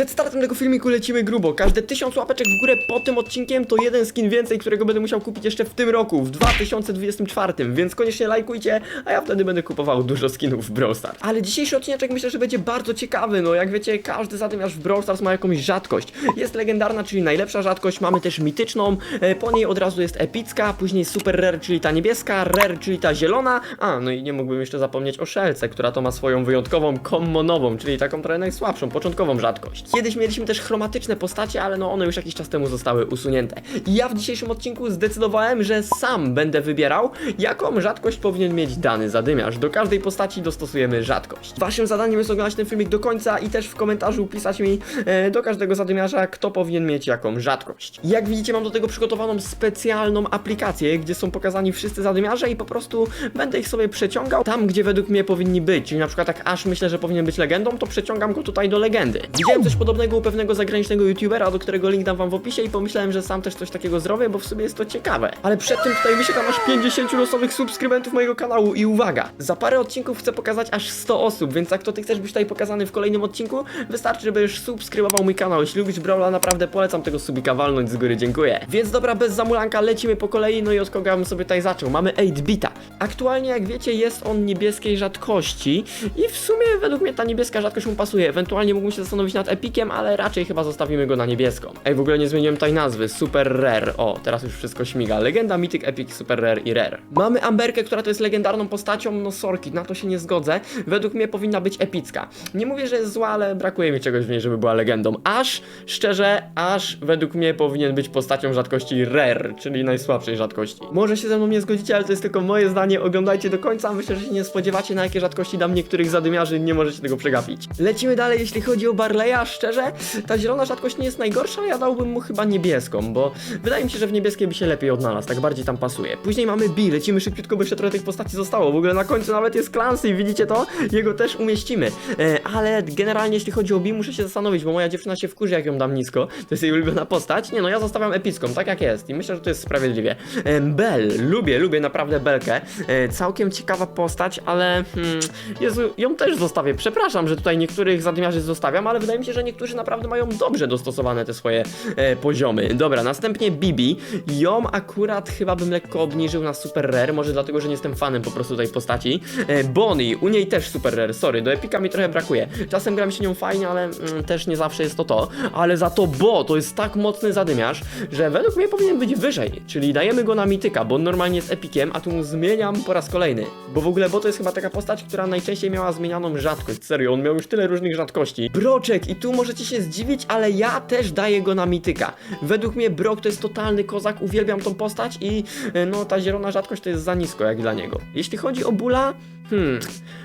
Przed startem tego filmiku lecimy grubo. Każde tysiąc łapeczek w górę pod tym odcinkiem to jeden skin więcej, którego będę musiał kupić jeszcze w tym roku, w 2024, więc koniecznie lajkujcie, a ja wtedy będę kupował dużo skinów w Brawl Stars. Ale dzisiejszy odcinek myślę, że będzie bardzo ciekawy, no jak wiecie, każdy zadymiarz w Brawl Stars ma jakąś rzadkość. Jest legendarna, czyli najlepsza rzadkość, mamy też mityczną, e, po niej od razu jest epicka, później super rare, czyli ta niebieska, rare, czyli ta zielona, a no i nie mógłbym jeszcze zapomnieć o szelce, która to ma swoją wyjątkową, commonową, czyli taką trochę najsłabszą, początkową rzadkość. Kiedyś mieliśmy też chromatyczne postacie, ale no one już jakiś czas temu zostały usunięte. I ja w dzisiejszym odcinku zdecydowałem, że sam będę wybierał, jaką rzadkość powinien mieć dany zadymiarz. Do każdej postaci dostosujemy rzadkość. Waszym zadaniem jest oglądać ten filmik do końca i też w komentarzu pisać mi e, do każdego zadymiarza, kto powinien mieć jaką rzadkość. Jak widzicie, mam do tego przygotowaną specjalną aplikację, gdzie są pokazani wszyscy zadymiarze i po prostu będę ich sobie przeciągał tam, gdzie według mnie powinni być. Czyli na przykład jak aż myślę, że powinien być legendą, to przeciągam go tutaj do legendy. Widziałem podobnego u pewnego zagranicznego youtubera, do którego link dam wam w opisie i pomyślałem, że sam też coś takiego zrobię, bo w sumie jest to ciekawe. Ale przed tym tutaj wysiadam aż 50 losowych subskrybentów mojego kanału i uwaga, za parę odcinków chcę pokazać aż 100 osób, więc jak to ty chcesz być tutaj pokazany w kolejnym odcinku, wystarczy, żebyś subskrybował mój kanał. Jeśli lubisz Brawla, naprawdę polecam tego subika walnąć z góry, dziękuję. Więc dobra, bez zamulanka lecimy po kolei, no i od kogo bym sobie tutaj zaczął? Mamy 8-bita. Aktualnie, jak wiecie, jest on niebieskiej rzadkości i w sumie według mnie ta niebieska rzadkość mu pasuje. Ewentualnie mógłbym się zastanowić nad epikiem, ale raczej chyba zostawimy go na niebieską. Ej, w ogóle nie zmieniłem tej nazwy. Super Rare. O, teraz już wszystko śmiga. Legenda, Mythic, Epic, Super Rare i Rare. Mamy Amberkę, która to jest legendarną postacią. No sorki, na to się nie zgodzę. Według mnie powinna być epicka. Nie mówię, że jest zła, ale brakuje mi czegoś w niej, żeby była legendą. Aż, szczerze, aż według mnie powinien być postacią rzadkości Rare, czyli najsłabszej rzadkości. Może się ze mną nie zgodzicie, ale to jest tylko moje zdanie. Oglądajcie do końca. Myślę, że się nie spodziewacie, na jakie rzadkości dam niektórych zadymiarzy. Nie możecie tego przegapić. Lecimy dalej, jeśli chodzi o Barleya. Szczerze, ta zielona rzadkość nie jest najgorsza, ja dałbym mu chyba niebieską, bo wydaje mi się, że w niebieskiej by się lepiej odnalazł, tak bardziej tam pasuje. Później mamy B, lecimy szybciutko, bo jeszcze trochę tych postaci zostało. W ogóle na końcu nawet jest Clancy, widzicie to? Jego też umieścimy. E, ale generalnie, jeśli chodzi o B, muszę się zastanowić, bo moja dziewczyna się wkurzy, jak ją dam nisko. To jest jej ulubiona postać. Nie no, ja zostawiam epicką, tak jak jest. I myślę, że to jest sprawiedliwie. E, Bell, lubię, lubię naprawdę Belkę. E, całkiem ciekawa postać, ale hmm, Jezu, ją też zostawię. Przepraszam, że tutaj niektórych zadymiarzy zostawiam, ale wydaje mi się, że niektórzy naprawdę mają dobrze dostosowane te swoje e, poziomy. Dobra, następnie Bibi. Ją akurat chyba bym lekko obniżył na super rare, może dlatego, że nie jestem fanem po prostu tej postaci. E, Bonnie, u niej też super rare, sorry, do epika mi trochę brakuje. Czasem gra mi się nią fajnie, ale mm, też nie zawsze jest to to. Ale za to Bo to jest tak mocny zadymiarz, że według mnie powinien być wyżej, czyli dajemy go na mityka, bo on normalnie jest epikiem, a tu mu zmieniam po raz kolejny. Bo w ogóle Bo to jest chyba taka postać, która najczęściej miała zmienianą rzadkość. Serio, on miał już tyle różnych rzadkości. Broczek, i tu możecie się zdziwić, ale ja też daję go na mityka. Według mnie Brok to jest totalny kozak, uwielbiam tą postać i e, no ta zielona rzadkość to jest za nisko jak dla niego. Jeśli chodzi o Bula, Hmm.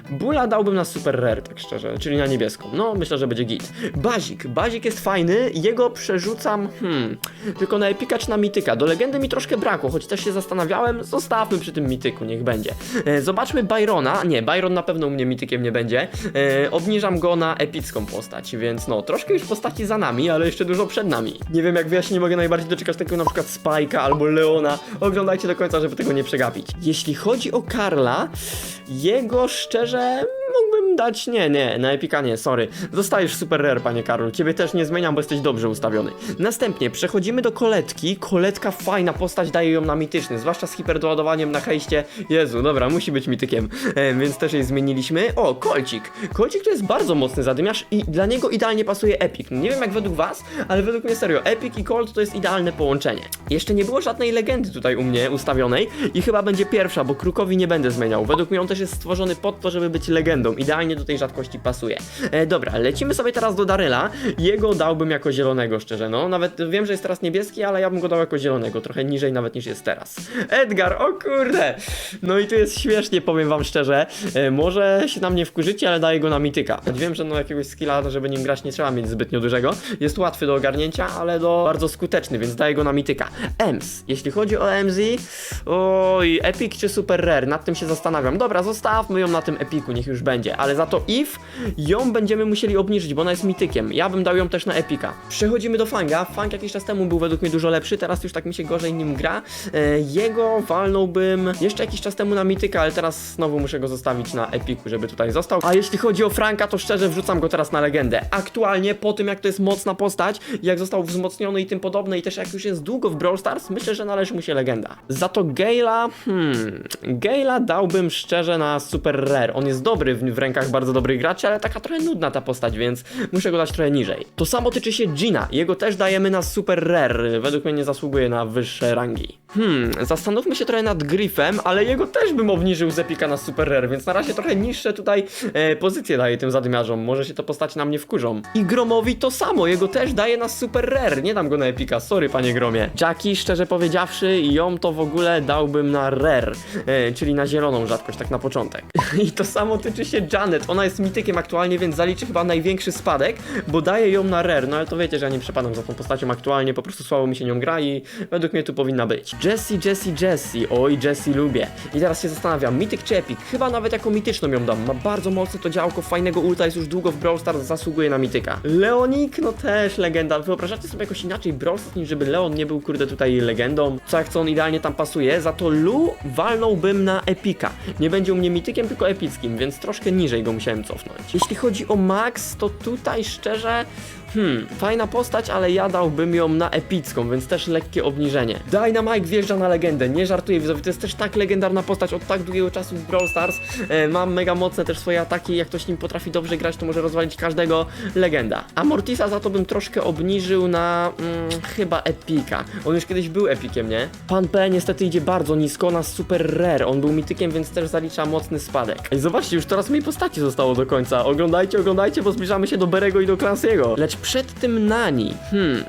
Bula dałbym na super rare, tak szczerze, czyli na niebieską. No, myślę, że będzie git. Bazik. Bazik jest fajny, jego przerzucam, hmm, tylko na epika czy na mityka. Do legendy mi troszkę brakło, choć też się zastanawiałem, zostawmy przy tym mityku, niech będzie. E, zobaczmy Byrona. Nie, Byron na pewno u mnie mitykiem nie będzie. E, obniżam go na epicką postać, więc no, troszkę już postaci za nami, ale jeszcze dużo przed nami. Nie wiem, jak wy, ja się nie mogę najbardziej doczekać takiego na przykład Spike'a albo Leona. Oglądajcie do końca, żeby tego nie przegapić. Jeśli chodzi o Karla, jego szczerze mógłbym dać. Nie, nie, na epika nie, sorry. Zostajesz super rare, panie Karol. Ciebie też nie zmieniam, bo jesteś dobrze ustawiony. Następnie przechodzimy do koletki. Koletka fajna postać, daje ją na mityczny, zwłaszcza z hiperdoładowaniem na hejście. Jezu, dobra, musi być mitykiem, e, więc też jej zmieniliśmy. O, kolcik. Kolcik to jest bardzo mocny zadymiarz i dla niego idealnie pasuje epic. Nie wiem jak według was, ale według mnie serio, epic i colt to jest idealne połączenie. Jeszcze nie było żadnej legendy tutaj u mnie ustawionej i chyba będzie pierwsza, bo krukowi nie będę zmieniał. Według mnie on też jest stworzony pod to, żeby być legendą. Idealnie do tej rzadkości pasuje. E, dobra, lecimy sobie teraz do Daryla. Jego dałbym jako zielonego, szczerze. No, nawet wiem, że jest teraz niebieski, ale ja bym go dał jako zielonego. Trochę niżej nawet niż jest teraz. Edgar, o kurde! No i tu jest śmiesznie, powiem wam szczerze. E, może się na mnie wkurzycie, ale daję go na mityka. Wiem, że no jakiegoś skilla, żeby nim grać nie trzeba mieć zbytnio dużego. Jest łatwy do ogarnięcia, ale do bardzo skuteczny, więc daję go na mityka. Ems. Jeśli chodzi o MZ, oj, epic czy super rare? Nad tym się zastanawiam. Dobra, zostawmy ją na tym epiku, niech już będzie. Ale za to If ją będziemy musieli obniżyć, bo ona jest mitykiem. Ja bym dał ją też na epika. Przechodzimy do Fanga. Fang jakiś czas temu był według mnie dużo lepszy, teraz już tak mi się gorzej nim gra. E, jego walnąłbym jeszcze jakiś czas temu na mityka, ale teraz znowu muszę go zostawić na epiku, żeby tutaj został. A jeśli chodzi o Franka, to szczerze wrzucam go teraz na legendę. Aktualnie, po tym jak to jest mocna postać, jak został wzmocniony i tym podobne, i też jak już jest długo w Brawl Stars, myślę, że należy mu się legenda. Za to Gale'a, hmm, Gale'a dałbym szczerze na super rare. On jest dobry w, w rękach bardzo dobrych graczy, ale taka trochę nudna ta postać, więc muszę go dać trochę niżej. To samo tyczy się Gina. Jego też dajemy na super rare. Według mnie nie zasługuje na wyższe rangi. Hmm, zastanówmy się trochę nad Griffem, ale jego też bym obniżył z epika na super rare, więc na razie trochę niższe tutaj e, pozycje daje tym zadymiarzom. Może się to postać na mnie wkurzą. I Gromowi to samo, jego też daje na super rare. Nie dam go na epika, sorry panie Gromie. Jackie, szczerze powiedziawszy, ją to w ogóle dałbym na rare, e, czyli na zieloną rzadkość, tak na początek. I to samo tyczy się Janet. Ona jest mitykiem aktualnie, więc zaliczy chyba największy spadek, bo daje ją na rare. No ale to wiecie, że ja nie przepadam za tą postacią aktualnie, po prostu słabo mi się nią gra i według mnie tu powinna być. Jessie, Jessie, Jessie. Oj, Jessie lubię. I teraz się zastanawiam, mityk czy epic? Chyba nawet jako mityczną ją dam. Ma bardzo mocne to działko, fajnego ulta, jest już długo w Brawl Stars, zasługuje na mityka. Leonik, no też legenda. Wyobrażacie sobie jakoś inaczej Brawl Stars, niż żeby Leon nie był, kurde, tutaj legendą? Co jak co on idealnie tam pasuje? Za to Lu walnąłbym na epika. Nie będzie u mnie mitykiem, tylko epickim, więc troszkę niżej go musiałem cofnąć. Jeśli chodzi o Max, to tutaj szczerze... Hmm, fajna postać, ale ja dałbym ją na epicką, więc też lekkie obniżenie. Dynamite wjeżdża na legendę, nie żartuję widzowie, to jest też tak legendarna postać od tak długiego czasu w Brawl Stars. E, mam mega mocne też swoje ataki, jak ktoś nim potrafi dobrze grać, to może rozwalić każdego legenda. A Mortisa za to bym troszkę obniżył na mm, chyba epika. On już kiedyś był epikiem, nie? Pan P niestety idzie bardzo nisko na super rare, on był mitykiem, więc też zalicza mocny spadek. I zobaczcie, już teraz mniej postaci zostało do końca. Oglądajcie, oglądajcie, bo zbliżamy się do Berego i do Clancy'ego. Lecz przed tym Nani, hmm...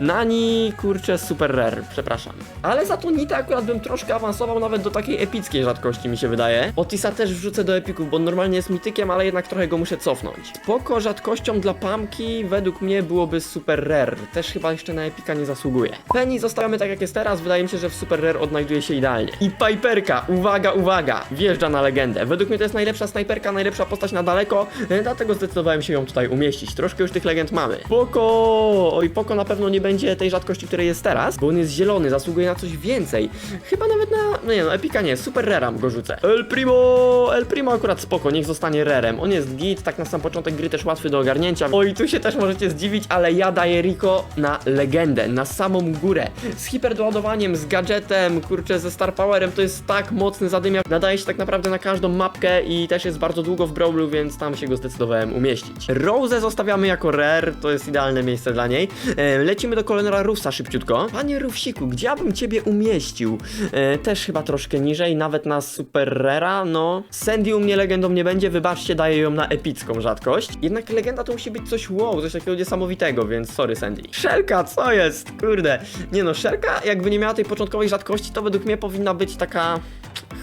Nani, kurczę, super rare, przepraszam. Ale za to Nita akurat bym troszkę awansował nawet do takiej epickiej rzadkości, mi się wydaje. Otisa też wrzucę do epików, bo normalnie jest mitykiem, ale jednak trochę go muszę cofnąć. Spoko rzadkością dla Pamki według mnie byłoby super rare. Też chyba jeszcze na epika nie zasługuje. Penny zostawiamy tak jak jest teraz, wydaje mi się, że w super rare odnajduje się idealnie. I Piperka, uwaga, uwaga, wjeżdża na legendę. Według mnie to jest najlepsza snajperka, najlepsza postać na daleko, e, dlatego zdecydowałem się ją tutaj umieścić. Troszkę już tych legend mamy. Poko! Oj, Poko na pewno nie będzie tej rzadkości, której jest teraz, bo on jest zielony, zasługuje na coś więcej. Chyba nawet na, no nie no, Epika nie, super rare'am go rzucę. El Primo, El Primo akurat spoko, niech zostanie rarem. On jest git, tak na sam początek gry też łatwy do ogarnięcia. Oj, tu się też możecie zdziwić, ale ja daję Rico na legendę, na samą górę. Z hiperdoładowaniem, z gadżetem, kurczę, ze Star Powerem, to jest tak mocny zadymiar. Nadaje się tak naprawdę na każdą mapkę i też jest bardzo długo w Brawlu, więc tam się go zdecydowałem umieścić. Rose zostawiamy jako rare, to jest idealne miejsce dla niej. E, lecimy do kolonera Rusa szybciutko. Panie Rufsiku, gdzie ja bym ciebie umieścił? E, też chyba troszkę niżej, nawet na super rara, no. Sandy u mnie legendą nie będzie, wybaczcie, daję ją na epicką rzadkość. Jednak legenda to musi być coś wow, coś takiego niesamowitego, więc sorry Sandy. Szelka, co jest? Kurde. Nie no, Szelka jakby nie miała tej początkowej rzadkości, to według mnie powinna być taka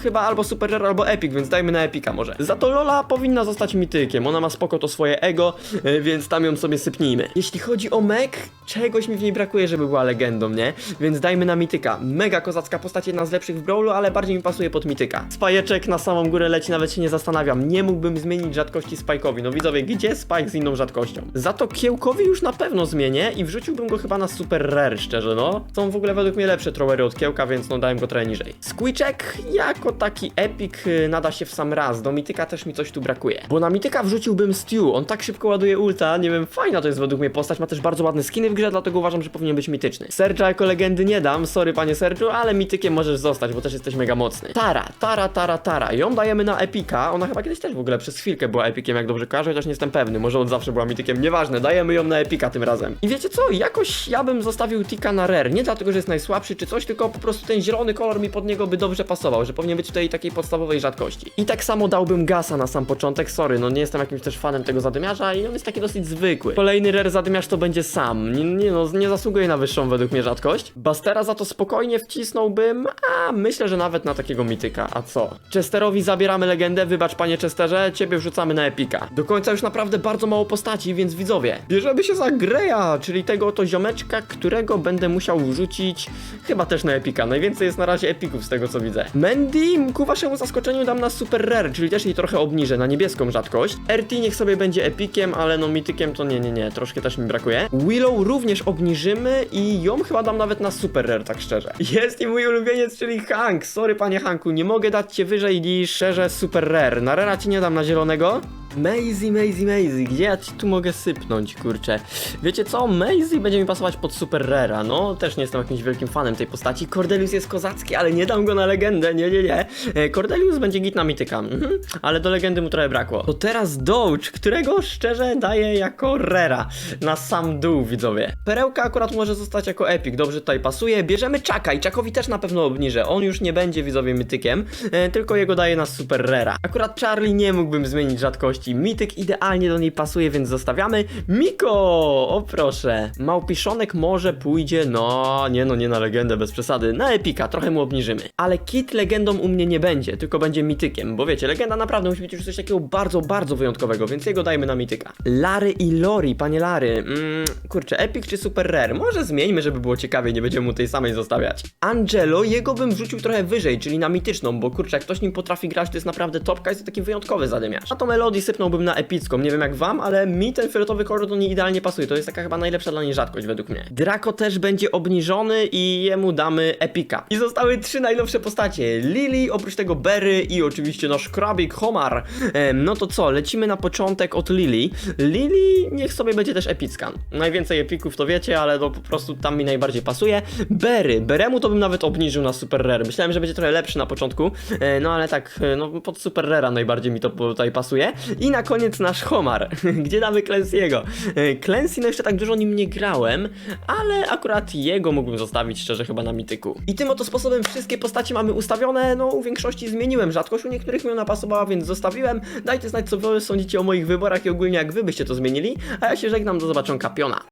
chyba albo super rare, albo epic, więc dajmy na epika może. Za to Lola powinna zostać mitykiem, ona ma spoko to swoje ego, e, więc tam ją sobie sypnijmy. Jeśli chodzi o Meg, czegoś mi w niej brakuje, żeby była legendą, nie? Więc dajmy na mityka. Mega kozacka postać, jedna z lepszych w Brawlu, ale bardziej mi pasuje pod mityka. Spajeczek na samą górę leci, nawet się nie zastanawiam. Nie mógłbym zmienić rzadkości Spike'owi. No widzowie, gdzie Spike z inną rzadkością? Za to Kiełkowi już na pewno zmienię i wrzuciłbym go chyba na super rare, szczerze no. Są w ogóle według mnie lepsze trowery od Kiełka, więc no dałem go trochę niżej. Squeaczek jako taki epic y, nada się w sam raz. Do mityka też mi coś tu brakuje. Bo na mityka wrzuciłbym Stew. On tak szybko ładuje ulta, nie wiem, fajna to jest według mnie postać. Ma też bardzo ładne skiny w grze, dlatego uważam, że powinien być mityczny. Serge'a jako legendy nie dam, sorry panie Sergiu, ale mitykiem możesz zostać, bo też jesteś mega mocny. Tara, Tara, Tara, Tara. Ją dajemy na epika. Ona chyba kiedyś też w ogóle przez chwilkę była epikiem, jak dobrze kojarzę, chociaż nie jestem pewny. Może od zawsze była mitykiem, nieważne. Dajemy ją na epika tym razem. I wiecie co? Jakoś ja bym zostawił Tika na rare. Nie dlatego, że jest najsłabszy czy coś, tylko po prostu ten zielony kolor mi pod niego by dobrze pasował, że powinien być tutaj takiej podstawowej rzadkości. I tak samo dałbym Gasa na sam początek, sorry, no nie jestem jakimś też fanem tego zadymiarza i on jest taki dosyć zwykły. Kolejny rare zadymiarz to będzie sam. Nie, no, nie zasługuje na wyższą według mnie rzadkość. Bastera za to spokojnie wcisnąłbym, a myślę, że nawet na takiego mityka. A co? Chesterowi zabieramy legendę, wybacz panie Chesterze, ciebie wrzucamy na epika. Do końca już naprawdę bardzo mało postaci, więc widzowie, bierzemy się za Greya, czyli tego oto ziomeczka, którego będę musiał wrzucić chyba też na epika. Najwięcej jest na razie epików z tego co widzę. Mandy ku waszemu zaskoczeniu dam na super rare, czyli też jej trochę obniżę na niebieską rzadkość. RT niech sobie będzie epikiem, ale no mitykiem to nie, nie, nie, troszkę też mi brakuje. Willow również obniżymy i ją chyba dam nawet na super rare, tak szczerze. Jest i mój ulubieniec, czyli Hank. Sorry panie Hanku, nie mogę dać cię wyżej niż szczerze super rare. Na rara ci nie dam na zielonego. Maisie, Maisie, Maisie, gdzie ja ci tu mogę sypnąć, kurczę? Wiecie co? Maisie będzie mi pasować pod Super Rara, no też nie jestem jakimś wielkim fanem tej postaci. Cordelius jest kozacki, ale nie dam go na legendę, nie, nie, nie. E, Cordelius będzie git na mityka, mhm. ale do legendy mu trochę brakło. To teraz Doge, którego szczerze daję jako Rera, na sam dół, widzowie. Perełka akurat może zostać jako epic, dobrze tutaj pasuje. Bierzemy Czaka i Czakowi też na pewno obniżę. On już nie będzie, widzowie, mitykiem, e, tylko jego daję na Super Rera. Akurat Charlie nie mógłbym zmienić rzadkości. Mityk idealnie do niej pasuje, więc zostawiamy. Miko! O proszę. Małpiszonek może pójdzie, no nie no, nie na legendę, bez przesady. Na epika, trochę mu obniżymy. Ale kit legendą u mnie nie będzie, tylko będzie mitykiem, bo wiecie, legenda naprawdę musi być już coś takiego bardzo, bardzo wyjątkowego, więc jego dajmy na mityka. Lary i Lori, panie Lary. Mm, kurczę, epic czy super rare? Może zmieńmy, żeby było ciekawie, nie będziemy mu tej samej zostawiać. Angelo, jego bym wrzucił trochę wyżej, czyli na mityczną, bo kurczę, jak ktoś nim potrafi grać, to jest naprawdę topka, jest to taki wyjątkowy zadymiarz. A to Melody sypnąłbym na epicką, nie wiem jak wam, ale mi ten fioletowy kolor do niej idealnie pasuje, to jest taka chyba najlepsza dla niej rzadkość według mnie. Draco też będzie obniżony i jemu damy epika. I zostały trzy najnowsze postacie, Lily, oprócz tego Berry i oczywiście nasz krabik Homar. Em, no to co, lecimy na początek od Lily. Lily niech sobie będzie też epicka. Najwięcej epików to wiecie, ale to po prostu tam mi najbardziej pasuje. Berry, Beremu to bym nawet obniżył na super rare. Myślałem, że będzie trochę lepszy na początku, e, no ale tak, e, no pod super rara najbardziej mi to tutaj pasuje. I na koniec nasz Homar, gdzie damy Clancy'ego. E, Clancy, no jeszcze tak dużo nim nie grałem, ale akurat jego mógłbym zostawić szczerze chyba na mityku. I tym oto sposobem wszystkie postacie mamy ustawione, no u większości zmieniłem rzadkość, u niektórych mi ona pasowała, więc zostawiłem. Dajcie znać co wy sądzicie o moich wyborach i ogólnie jak wy byście to zmienili, a ja się żegnam, do zobaczenia piona.